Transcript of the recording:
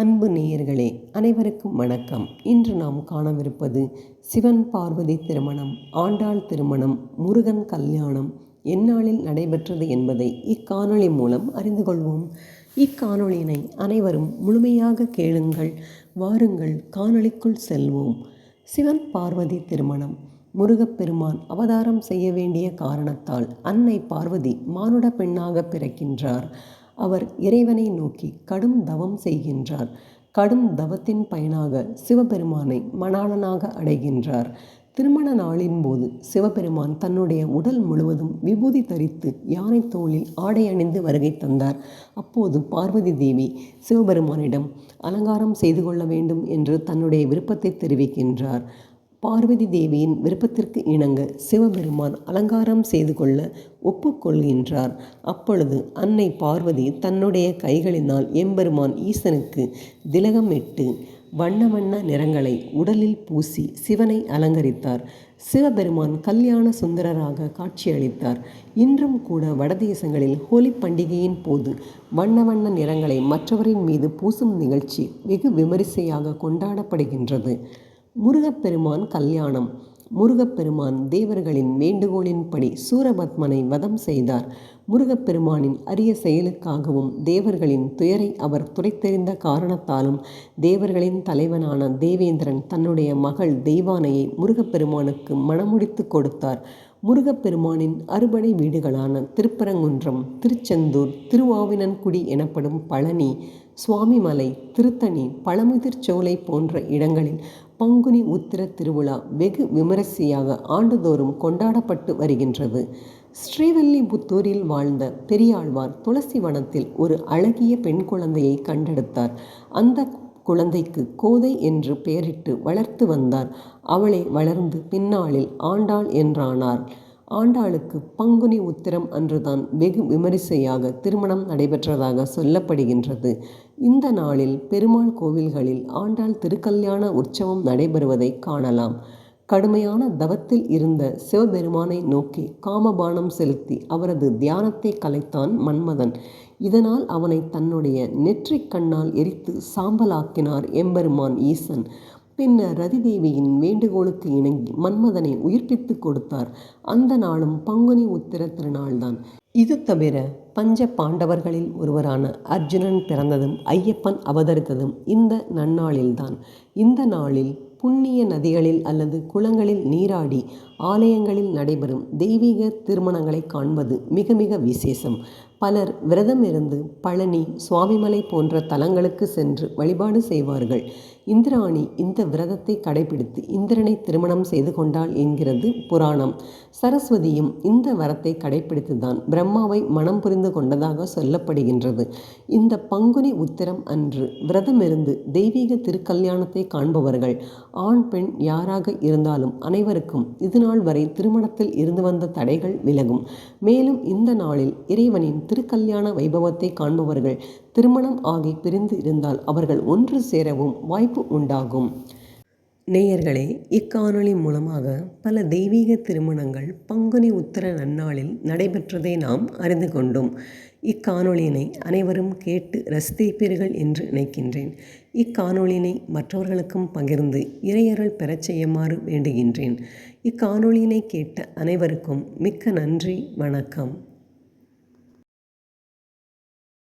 அன்பு நேயர்களே அனைவருக்கும் வணக்கம். இன்று நாம் காணவிருப்பது சிவன் பார்வதி திருமணம் ஆண்டாள் திருமணம் முருகன் கல்யாணம் எந்நாளில் நடைபெற்றது என்பதை இக்காணொளி மூலம் அறிந்து கொள்வோம். இக்காணொளியினை அனைவரும் முழுமையாக கேளுங்கள் வாருங்கள் காணொளிக்குள் செல்வோம். சிவன் பார்வதி திருமணம் முருகப்பெருமான் அவதாரம் செய்ய வேண்டிய காரணத்தால் அன்னை பார்வதி மானுட பெண்ணாக பிறக்கின்றார். அவர் இறைவனை நோக்கி கடும் தவம் செய்கின்றார். கடும் தவத்தின் பயனாக சிவபெருமானை மணாளனாக அடைகின்றார். திருமண நாளின் போது சிவபெருமான் தன்னுடைய உடல் முழுவதும் விபூதி தரித்து யானை தோளில் ஆடை அணிந்து வருகை தந்தார். அப்போது பார்வதி தேவி சிவபெருமானிடம் அலங்காரம் செய்து கொள்ள வேண்டும் என்று தன்னுடைய விருப்பத்தை தெரிவிக்கின்றார். பார்வதி தேவியின் விருப்பத்திற்கு இணங்க சிவபெருமான் அலங்காரம் செய்து கொள்ள ஒப்புக்கொள்கின்றார் அப்பொழுது அன்னை பார்வதி தன்னுடைய கைகளினால் எம்பெருமான் ஈசனுக்கு திலகமிட்டு வண்ண வண்ண நிறங்களை உடலில் பூசி சிவனை அலங்கரித்தார். சிவபெருமான் கல்யாண சுந்தரராக காட்சியளித்தார். இன்றும் கூட வடதேசங்களில் ஹோலி பண்டிகையின் போது வண்ண வண்ண நிறங்களை மற்றவரின் மீது பூசும் நிகழ்ச்சி வெகு விமரிசையாக கொண்டாடப்படுகின்றது. முருகப்பெருமான் கல்யாணம். முருகப்பெருமான் தேவர்களின் வேண்டுகோளின்படி சூரபத்மனை வதம் செய்தார். முருகப்பெருமானின் அரிய செயலுக்காகவும் தேவர்களின் துயரை அவர் துடைத்தெறிந்த காரணத்தாலும் தேவர்களின் தலைவனான தேவேந்திரன் தன்னுடைய மகள் தெய்வானையை முருகப்பெருமானுக்கு மணமுடித்து கொடுத்தார். முருகப்பெருமானின் அறுபடை வீடுகளான திருப்பரங்குன்றம் திருச்செந்தூர் திருவாவினன்குடி எனப்படும் பழனி சுவாமிமலை திருத்தணி பழமுதிர்ச்சோலை போன்ற இடங்களில் பங்குனி உத்திர திருவிழா வெகு விமரிசையாக ஆண்டுதோறும் கொண்டாடப்பட்டு வருகின்றது. ஸ்ரீவில்லிபுத்தூரில் வாழ்ந்த பெரியாழ்வார் துளசி வனத்தில் ஒரு அழகிய பெண் குழந்தையை கண்டெடுத்தார். அந்த குழந்தைக்கு கோதை என்று பெயரிட்டு வளர்த்து வந்தார். அவளை வளர்ந்து பின்னாளில் ஆண்டாள் என்றானார். ஆண்டாளுக்கு பங்குனி உத்திரம் அன்றுதான் வெகு விமரிசையாக திருமணம் நடைபெற்றதாக சொல்லப்படுகின்றது. இந்த நாளில் பெருமாள் கோவில்களில் ஆண்டாள் திருக்கல்யாண உற்சவம் நடைபெறுவதை காணலாம். கடுமையான தவத்தில் இருந்த சிவபெருமானை நோக்கி காமபானம் செலுத்தி அவரது தியானத்தை கலைத்தான் மன்மதன். இதனால் அவனை தன்னுடைய நெற்றிக் கண்ணால் எரித்து சாம்பலாக்கினார் எம்பெருமான் ஈசன். பின்னர் ரதிதேவியின் வேண்டுகோளுக்கு இணங்கி மன்மதனை உயிர்ப்பித்து கொடுத்தார். அந்த நாளும் பங்குனி உத்திர திருநாள்தான். இது தவிர பஞ்ச பாண்டவர்களில் ஒருவரான அர்ஜுனன் பிறந்ததும் ஐயப்பன் அவதரித்ததும் இந்த நன்னாளில்தான். இந்த நாளில் புண்ணிய நதிகளில் அல்லது குளங்களில் நீராடி ஆலயங்களில் நடைபெறும் தெய்வீக திருமணங்களை காண்பது மிக மிக விசேஷம். பலர் விரதம் இருந்து பழனி சுவாமிமலை போன்ற தலங்களுக்கு சென்று வழிபாடு செய்வார்கள். இந்திராணி இந்த விரதத்தை கடைபிடித்து இந்திரனை திருமணம் செய்து கொண்டாள் என்கிறது புராணம். சரஸ்வதியும் இந்த வரத்தை கடைபிடித்துதான் பிரம்மாவை மனம் புரிந்து கொண்டதாக சொல்லப்படுகின்றது. இந்த பங்குனி உத்திரம் அன்று விரதமிருந்து தெய்வீக திருக்கல்யாணத்தை காண்பவர்கள் ஆண் பெண் யாராக இருந்தாலும் அனைவருக்கும் இதுநாள் வரை திருமணத்தில் இருந்து வந்த தடைகள் விலகும். மேலும் இந்த நாளில் இறைவனின் திருக்கல்யாண வைபவத்தை காண்பவர்கள் திருமணம் ஆகி பிரிந்து இருந்தால் அவர்கள் ஒன்று சேரவும் வாய்ப்பு உண்டாகும். நேயர்களே இக்காணொளி மூலமாக பல தெய்வீக திருமணங்கள் பங்குனி உத்தர நன்னாளில் நடைபெற்றதை நாம் அறிந்து கொண்டோம். இக்காணொளியினை அனைவரும் கேட்டு ரசித்திருப்பீர்கள் என்று நினைக்கின்றேன். இக்காணொளியினை மற்றவர்களுக்கும் பகிர்ந்து இறையருள் பெறச் செய்யுமாறு வேண்டுகின்றேன். இக்காணொளியினை கேட்ட அனைவருக்கும் மிக்க நன்றி வணக்கம்.